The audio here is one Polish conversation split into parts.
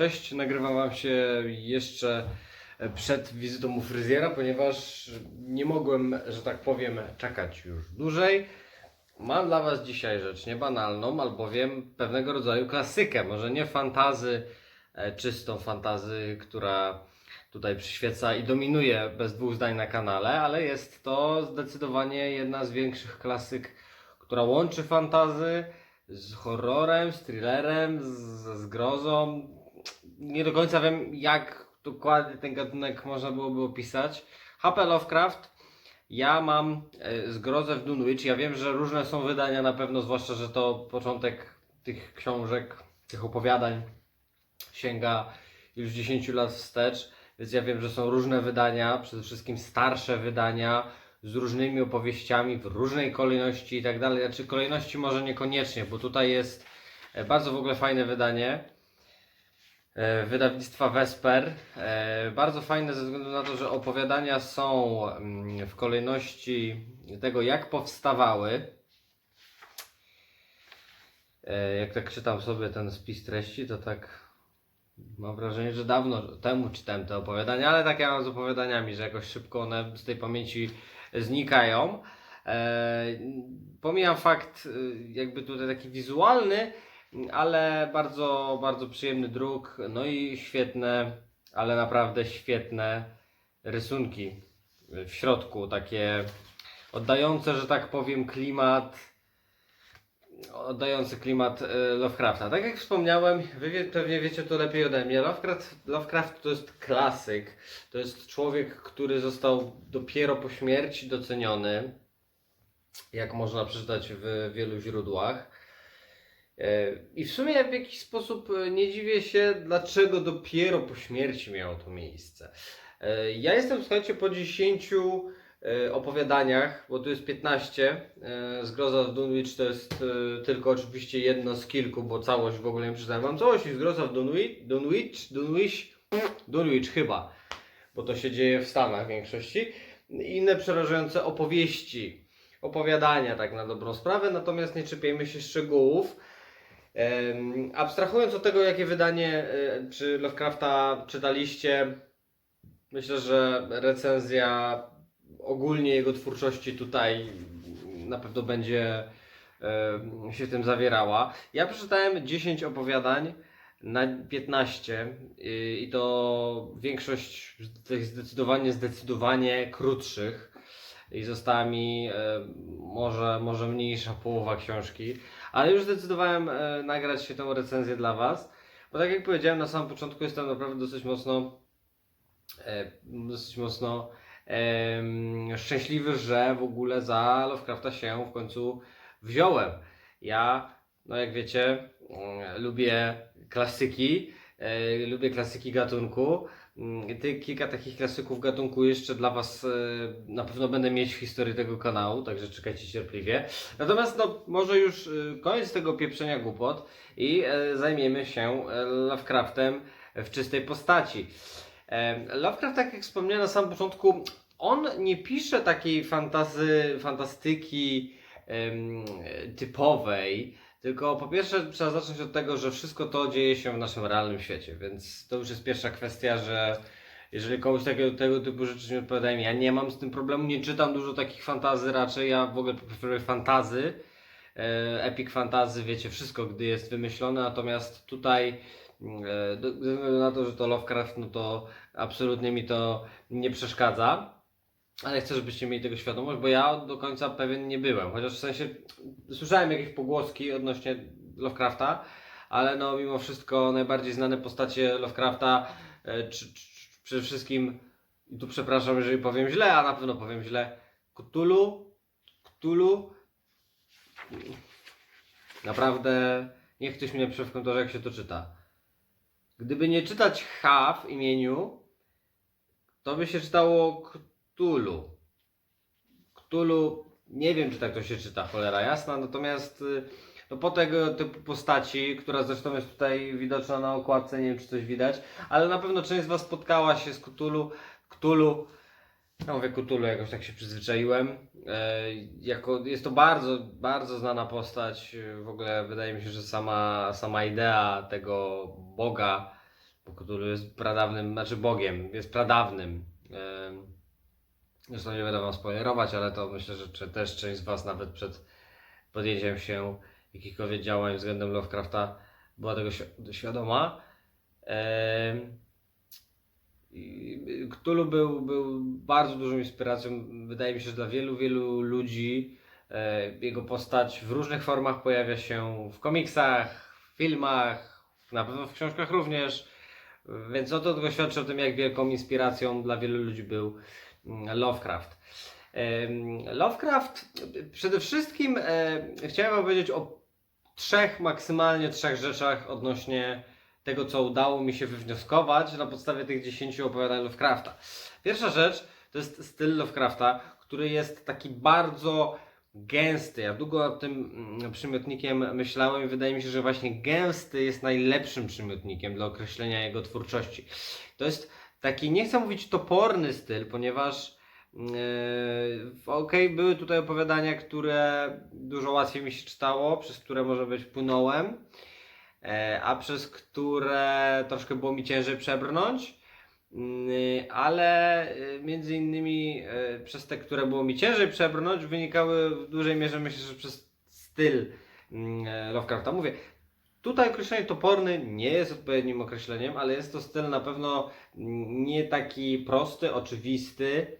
Cześć, nagrywam Wam się jeszcze przed wizytą u fryzjera, ponieważ nie mogłem, że tak powiem, czekać już dłużej. Mam dla Was dzisiaj rzecz niebanalną, albowiem pewnego rodzaju klasykę, może nie fantazy, e, czystą fantazy, która tutaj przyświeca i dominuje bez dwóch zdań na kanale, ale jest to zdecydowanie jedna z większych klasyk, która łączy fantazy z horrorem, z thrillerem, z, z grozą. Nie do końca wiem, jak dokładnie ten gatunek można byłoby opisać. HP Lovecraft. Ja mam e, zgrozę w Dunwich. Ja wiem, że różne są wydania na pewno, zwłaszcza, że to początek tych książek, tych opowiadań sięga już 10 lat wstecz, więc ja wiem, że są różne wydania, przede wszystkim starsze wydania z różnymi opowieściami w różnej kolejności i tak dalej. Znaczy kolejności może niekoniecznie, bo tutaj jest e, bardzo w ogóle fajne wydanie wydawnictwa Vesper. E, Bardzo fajne ze względu na to, że opowiadania są mm, w kolejności tego, jak powstawały. E, Jak tak czytam sobie ten spis treści, to tak mam wrażenie, że dawno temu czytałem te opowiadania, ale tak ja mam z opowiadaniami, że jakoś szybko one z tej pamięci znikają. E, pomijam fakt jakby tutaj taki wizualny, ale bardzo, bardzo przyjemny druk, no i świetne, ale naprawdę świetne rysunki w środku, takie oddające, że tak powiem, klimat oddający klimat e, Lovecrafta. Tak jak wspomniałem, wy pewnie wiecie to lepiej ode mnie. Lovecraft, Lovecraft to jest klasyk. To jest człowiek, który został dopiero po śmierci doceniony, jak można przeczytać w wielu źródłach. E, I w sumie w jakiś sposób e, nie dziwię się, dlaczego dopiero po śmierci miało to miejsce. E, Ja jestem, słuchajcie, po 10 e, opowiadaniach, bo tu jest 15. e, Zgroza w Dunwich to jest tylko oczywiście jedno z kilku, bo całość w ogóle nie przeczytałem. Mam całość i Zgroza w Dunwich, Dunwich, Dunwich, Dunwich chyba, bo to się dzieje w Stanach w większości. Inne przerażające opowieści, opowiadania tak na dobrą sprawę, natomiast nie czepiajmy się szczegółów. Abstrahując od tego, jakie wydanie e, czy Lovecrafta czytaliście, myślę, że recenzja ogólnie jego twórczości tutaj na pewno będzie się w tym zawierała. Ja przeczytałem 10 opowiadań na 15 i, to większość tych zdecydowanie, zdecydowanie krótszych i została mi e, może, może mniejsza połowa książki, ale już zdecydowałem e, nagrać się tą recenzję dla Was, bo tak jak powiedziałem na samym początku jestem naprawdę dosyć mocno e, dosyć mocno szczęśliwy, że w ogóle za Lovecrafta się w końcu wziąłem. Ja, no jak wiecie, mm, lubię klasyki, e, lubię klasyki gatunku. Mm, kilka takich klasyków gatunku jeszcze dla Was e, na pewno będę mieć w historii tego kanału, także czekajcie cierpliwie. Natomiast no, może już e, koniec tego pieprzenia głupot i e, zajmiemy się Lovecraftem w czystej postaci. Lovecraft, tak jak wspomniałem na samym początku, on nie pisze takiej fantazy, fantastyki typowej, tylko po pierwsze trzeba zacząć od tego, że wszystko to dzieje się w naszym realnym świecie, więc to już jest pierwsza kwestia, że jeżeli komuś takiego, tego typu rzeczy nie odpowiadają, ja nie mam z tym problemu, nie czytam dużo takich fantazy raczej, ja w ogóle preferuję fantazy, e, epic fantazy, wiecie, wszystko gdy jest wymyślone, natomiast tutaj E, Ze względu na to, że to Lovecraft, no to absolutnie mi to nie przeszkadza. Ale chcę, żebyście mieli tego świadomość, bo ja do końca pewien nie byłem. Chociaż w sensie słyszałem jakieś pogłoski odnośnie Lovecrafta, ale no mimo wszystko najbardziej znane postacie Lovecrafta, e, czy, czy, przede wszystkim, i tu przepraszam, jeżeli powiem źle, a na pewno powiem źle, Cthulhu, Cthulhu, naprawdę niech ktoś mnie napisze w komentarzu, jak się to czyta. Gdyby nie czytać H w imieniu, to by się czytało Cthulhu. Cthulhu, nie wiem czy tak to się czyta, cholera jasna, natomiast y, no po tego typu postaci, która zresztą jest tutaj widoczna na okładce, nie wiem czy coś widać, ale na pewno część z Was spotkała się z Cthulhu. Cthulhu, ja mówię Cthulhu, jakoś tak się przyzwyczaiłem. E, jako, jest to bardzo, bardzo znana postać. W ogóle wydaje mi się, że sama, sama idea tego Boga bo jest pradawnym, znaczy Bogiem, jest pradawnym. em, Zresztą nie będę wam spoilerować, ale to myślę, że też część z was nawet przed podjęciem się jakichkolwiek działań względem Lovecrafta była tego świ- świadoma. Cthulhu był, był bardzo dużą inspiracją, wydaje mi się, że dla wielu, wielu ludzi. E, Jego postać w różnych formach pojawia się w komiksach, w filmach, na pewno w książkach również. Więc no to świadczy o tym, jak wielką inspiracją dla wielu ludzi był Lovecraft. Lovecraft, przede wszystkim e, chciałem wam powiedzieć o trzech, maksymalnie trzech rzeczach odnośnie tego, co udało mi się wywnioskować na podstawie tych 10 opowiadań Lovecrafta. Pierwsza rzecz to jest styl Lovecrafta, który jest taki bardzo gęsty. Ja długo nad tym mm, przymiotnikiem myślałem i wydaje mi się, że właśnie gęsty jest najlepszym przymiotnikiem dla określenia jego twórczości. To jest taki, nie chcę mówić toporny styl, ponieważ Yy, Okej, były tutaj opowiadania, które dużo łatwiej mi się czytało, przez które może być płynąłem, e, a przez które troszkę było mi ciężej przebrnąć. Yy, Ale yy, między innymi przez te, które było mi ciężej przebrnąć, wynikały w dużej mierze myślę, że przez styl Lovecrafta. Mówię, tutaj określenie toporny nie jest odpowiednim określeniem, ale jest to styl na pewno nie taki prosty, oczywisty.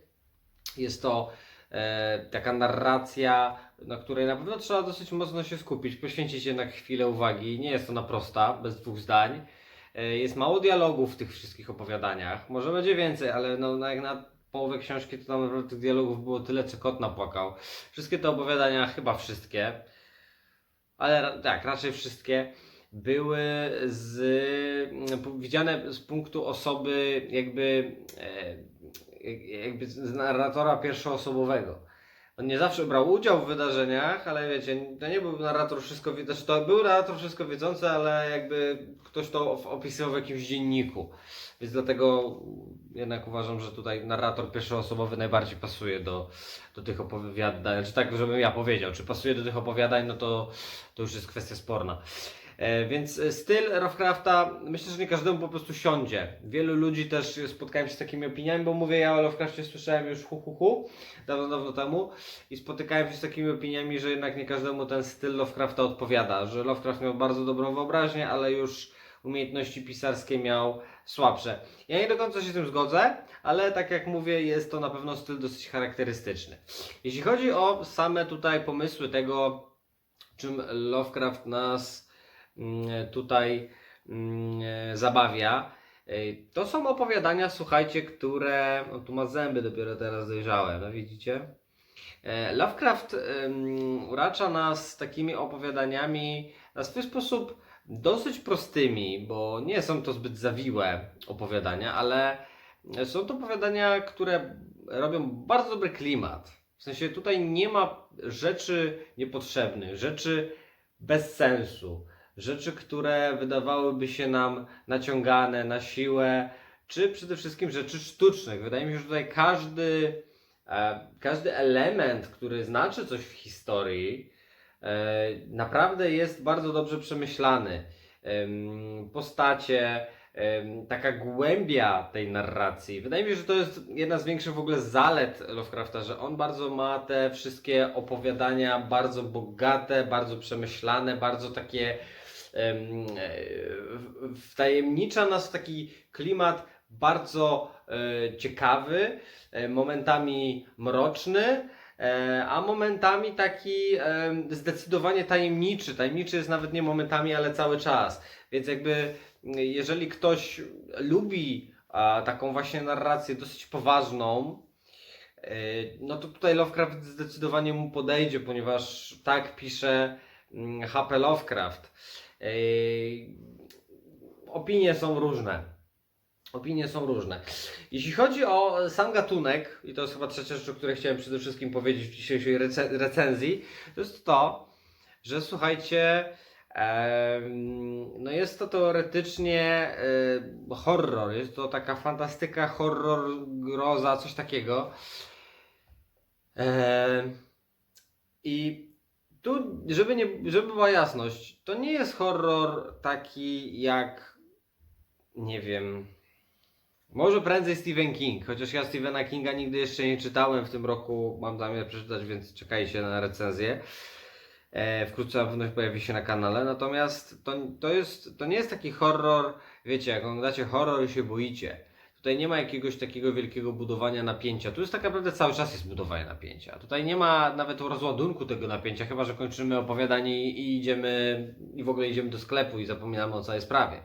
Jest to e, taka narracja, na której na pewno trzeba dosyć mocno się skupić, poświęcić jednak chwilę uwagi. Nie jest ona prosta, bez dwóch zdań. E, jest mało dialogów w tych wszystkich opowiadaniach. Może będzie więcej, ale no, no jak na połowę książki to tam naprawdę tych dialogów było tyle, co kot napłakał. Wszystkie te opowiadania, chyba wszystkie, ale tak, raczej wszystkie, były z, mm, widziane z punktu osoby jakby, e, jak- jakby z narratora pierwszoosobowego. On nie zawsze brał udział w wydarzeniach, ale wiecie, to nie był narrator wszystko wiedzący, znaczy to był narrator wszystko wiedzący, ale jakby ktoś to opisywał w jakimś dzienniku. Więc dlatego jednak uważam, że tutaj narrator pierwszoosobowy najbardziej pasuje do, do tych opowiadań. Czy tak, żebym ja powiedział, czy pasuje do tych opowiadań, no to, to już jest kwestia sporna. E, Więc e, styl Lovecrafta myślę, że nie każdemu po prostu siądzie. Wielu ludzi też spotkałem się z takimi opiniami, bo mówię, ja o Lovecraftie słyszałem już hu hu hu dawno, dawno temu i spotykałem się z takimi opiniami, że jednak nie każdemu ten styl Lovecrafta odpowiada, że Lovecraft miał bardzo dobrą wyobraźnię, ale już umiejętności pisarskie miał słabsze. Ja nie do końca się z tym zgodzę, ale tak jak mówię, jest to na pewno styl dosyć charakterystyczny. Jeśli chodzi o same tutaj pomysły tego, czym Lovecraft nas tutaj mm, zabawia, e, to są opowiadania, słuchajcie, które. O, tu ma zęby dopiero teraz dojrzałem, no widzicie? E, Lovecraft uracza nas takimi opowiadaniami na swój sposób dosyć prostymi, bo nie są to zbyt zawiłe opowiadania, ale są to opowiadania, które robią bardzo dobry klimat. W sensie tutaj nie ma rzeczy niepotrzebnych, rzeczy bez sensu, rzeczy, które wydawałyby się nam naciągane na siłę, czy przede wszystkim rzeczy sztucznych. Wydaje mi się, że tutaj każdy, e, każdy element, który znaczy coś w historii, e, naprawdę jest bardzo dobrze przemyślany. Em, Postacie, taka głębia tej narracji. Wydaje mi się, że to jest jedna z większych w ogóle zalet Lovecrafta, że on bardzo ma te wszystkie opowiadania bardzo bogate, bardzo przemyślane, bardzo takie wtajemnicza nas w taki klimat bardzo e, ciekawy, e, momentami mroczny, e, a momentami taki zdecydowanie tajemniczy. Tajemniczy jest nawet nie momentami, ale cały czas. Więc jakby jeżeli ktoś lubi taką właśnie narrację dosyć poważną, no to tutaj Lovecraft zdecydowanie mu podejdzie, ponieważ tak pisze H.P. Lovecraft. E, Opinie są różne. Opinie są różne. Jeśli chodzi o sam gatunek, i to jest chyba trzecia rzecz, o której chciałem przede wszystkim powiedzieć w dzisiejszej rece- recenzji, to jest to, że słuchajcie, no jest to teoretycznie e, horror, jest to taka fantastyka, horror, groza, coś takiego. Em, I tu, żeby, nie, żeby była jasność, to nie jest horror taki jak nie wiem. Może prędzej Stephen King, chociaż ja Stephena Kinga nigdy jeszcze nie czytałem. W tym roku mam zamiar przeczytać, więc czekajcie na recenzję. E, wkrótce na pewno pojawi się na kanale. Natomiast to, to, jest, to nie jest taki horror, wiecie, jak oglądacie horror i się boicie. Tutaj nie ma jakiegoś takiego wielkiego budowania napięcia. Tu jest tak naprawdę cały czas jest budowanie napięcia. Tutaj nie ma nawet rozładunku tego napięcia, chyba że kończymy opowiadanie i, idziemy i w ogóle idziemy do sklepu i zapominamy o całej sprawie.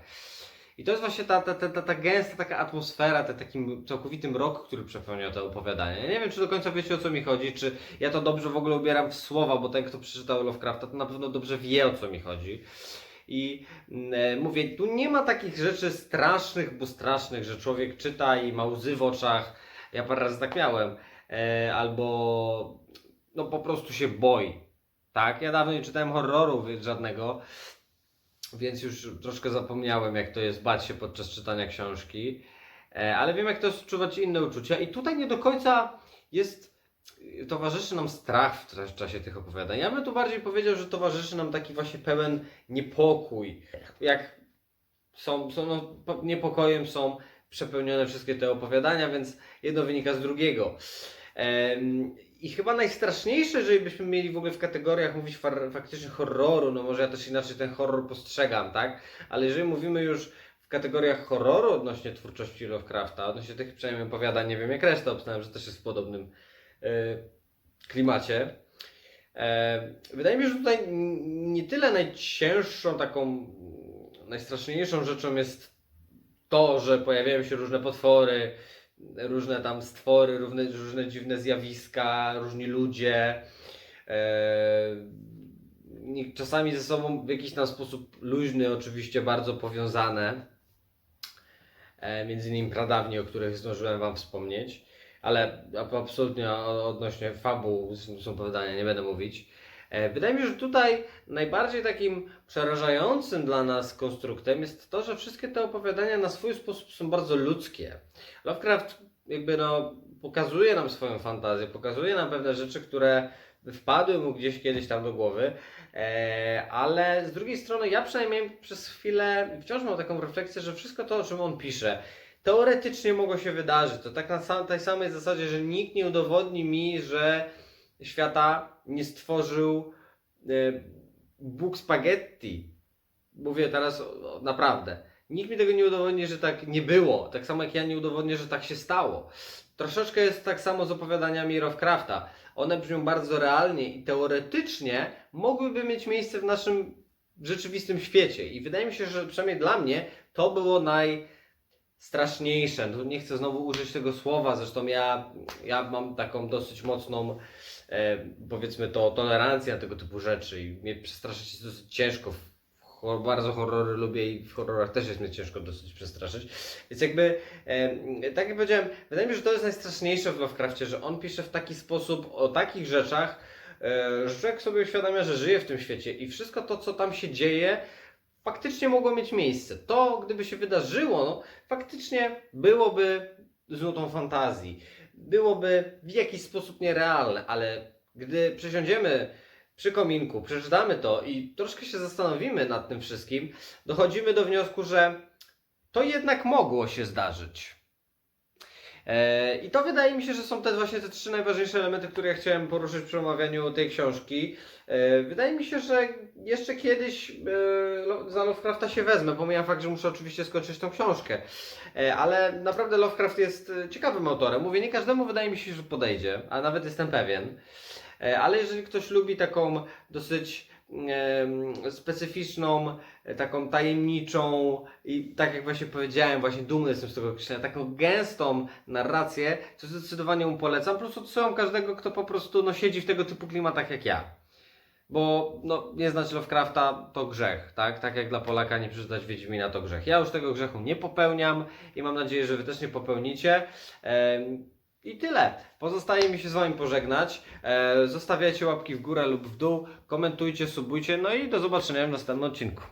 I to jest właśnie ta, ta, ta, ta, ta gęsta taka atmosfera, ten takim całkowitym rok, który przepełnia te opowiadania. Ja nie wiem, czy do końca wiecie o co mi chodzi, czy ja to dobrze w ogóle ubieram w słowa, bo ten, kto przeczytał Lovecrafta, to na pewno dobrze wie o co mi chodzi. I mm, e, mówię, tu nie ma takich rzeczy strasznych, bo strasznych, że człowiek czyta i ma łzy w oczach. Ja parę razy tak miałem. E, albo no po prostu się boi. Tak? Ja dawno nie czytałem horroru żadnego, więc już troszkę zapomniałem, jak to jest bać się podczas czytania książki. E, ale wiem, jak to jest odczuwać inne uczucia. I tutaj nie do końca jest towarzyszy nam strach w czasie tych opowiadań. Ja bym tu bardziej powiedział, że towarzyszy nam taki właśnie pełen niepokój. Jak są, są no, po- niepokojem są przepełnione wszystkie te opowiadania, więc jedno wynika z drugiego. Em, I chyba najstraszniejsze, jeżeli byśmy mieli w ogóle w kategoriach mówić faktycznie horroru, no może ja też inaczej ten horror postrzegam, tak? Ale jeżeli mówimy już w kategoriach horroru odnośnie twórczości Lovecrafta, odnośnie tych przynajmniej opowiadań, nie wiem jak reszta, obstawiam, że też jest w podobnym klimacie. E, wydaje mi się, że tutaj nie tyle najcięższą, taką najstraszniejszą rzeczą jest to, że pojawiają się różne potwory, różne tam stwory, różne, różne dziwne zjawiska, różni ludzie. E, czasami ze sobą w jakiś tam sposób luźny, oczywiście bardzo powiązane. E, między innymi pradawni, o których zdążyłem Wam wspomnieć. Ale ab- absolutnie odnośnie fabuł opowiadania, nie będę mówić. E, Wydaje mi się, że tutaj najbardziej takim przerażającym dla nas konstruktem jest to, że wszystkie te opowiadania na swój sposób są bardzo ludzkie. Lovecraft jakby no pokazuje nam swoją fantazję, pokazuje nam pewne rzeczy, które wpadły mu gdzieś kiedyś tam do głowy, e, ale z drugiej strony ja przynajmniej przez chwilę wciąż mam taką refleksję, że wszystko to, o czym on pisze, teoretycznie mogło się wydarzyć. To tak na tej samej zasadzie, że nikt nie udowodni mi, że świata nie stworzył e, Bóg spaghetti. Mówię teraz naprawdę. Nikt mi tego nie udowodni, że tak nie było. Tak samo jak ja nie udowodnię, że tak się stało. Troszeczkę jest tak samo z opowiadaniami Lovecrafta. One brzmią bardzo realnie i teoretycznie mogłyby mieć miejsce w naszym rzeczywistym świecie. I wydaje mi się, że przynajmniej dla mnie to było najstraszniejsze. No, nie chcę znowu użyć tego słowa, zresztą ja, ja mam taką dosyć mocną, e, powiedzmy to, tolerancję na tego typu rzeczy i mnie przestraszyć jest dosyć ciężko. Bardzo horrory lubię i w horrorach też jest mnie ciężko dosyć przestraszyć. Więc jakby, e, tak jak powiedziałem, wydaje mi się, że to jest najstraszniejsze w Lovecraftie, że on pisze w taki sposób o takich rzeczach, e, że człowiek sobie uświadamia, że żyje w tym świecie i wszystko to, co tam się dzieje, faktycznie mogło mieć miejsce. To, gdyby się wydarzyło, no, faktycznie byłoby znutą fantazji. Byłoby w jakiś sposób nierealne, ale gdy przesiądziemy przy kominku, przeczytamy to i troszkę się zastanowimy nad tym wszystkim, dochodzimy do wniosku, że to jednak mogło się zdarzyć. E, I to wydaje mi się, że są te właśnie te trzy najważniejsze elementy, które ja chciałem poruszyć przy omawianiu tej książki. E, Wydaje mi się, że jeszcze kiedyś e, za Lovecrafta się wezmę. Pomijam fakt, że muszę oczywiście skończyć tą książkę. Ale naprawdę Lovecraft jest ciekawym autorem. Mówię, nie każdemu wydaje mi się, że podejdzie, a nawet jestem pewien. Ale jeżeli ktoś lubi taką dosyć specyficzną, taką tajemniczą i tak jak właśnie powiedziałem, właśnie dumny jestem z tego określenia, taką gęstą narrację, to zdecydowanie mu polecam. Po prostu odsyłam każdego, kto po prostu no, siedzi w tego typu klimatach jak ja. Bo no, nie znać Lovecrafta to grzech, tak? Tak jak dla Polaka nie przeczytać Wiedźmina to grzech. Ja już tego grzechu nie popełniam i mam nadzieję, że Wy też nie popełnicie. Em, I tyle. Pozostaje mi się z Wami pożegnać. E, zostawiajcie łapki w górę lub w dół, komentujcie, subujcie, no i do zobaczenia w następnym odcinku.